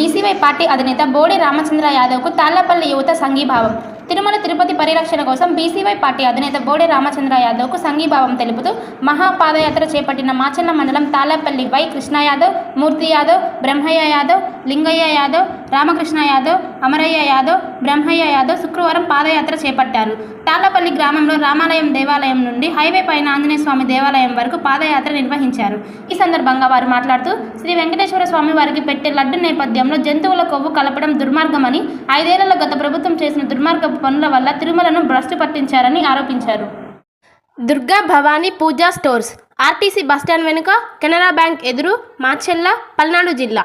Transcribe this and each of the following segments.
BCY party అధినేత బోడి రామచంద్ర యాదవ్కు తాళ్ళపల్లి యువత సంఘీభావం. తిరుమల తిరుపతి పరిరక్షణ కోసం బీసీవై పార్టీ అధినేత బోడి రామచంద్ర యాదవ్కు సంఘీభావం తెలుపుతూ మహాపాదయాత్ర చేపట్టిన మాచన్న మండలం తాళ్ళపల్లి వై కృష్ణ యాదవ్ మూర్తి యాదవ్ బ్రహ్మయ్య యాదవ్ లింగయ్య యాదవ్ రామకృష్ణ యాదవ్ అమరయ్య యాదవ్ బ్రహ్మయ్య యాదవ్ శుక్రవారం పాదయాత్ర చేపట్టారు. తాళ్ళపల్లి గ్రామంలో రామాలయం దేవాలయం నుండి హైవే పైన ఆంజనేయ స్వామి దేవాలయం వరకు పాదయాత్ర నిర్వహించారు. ఈ సందర్భంగా వారు మాట్లాడుతూ శ్రీ వెంకటేశ్వర స్వామి వారికి పెట్టే లడ్డు నేపథ్యంలో జంతువుల కొవ్వు కలపడం దుర్మార్గమని ఐదేళ్ళలో గత ప్రభుత్వం చేసిన దుర్మార్గపు పనుల వల్ల తిరుమలను భ్రష్టు పట్టించారని ఆరోపించారు. Durga Bhavani Pooja stores RTC bus stand వెనుక కెనరా బ్యాంక్ ఎదురు మాచెల్ల పల్నాడు జిల్లా.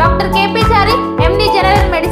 Doctor KP Chari MD general medicine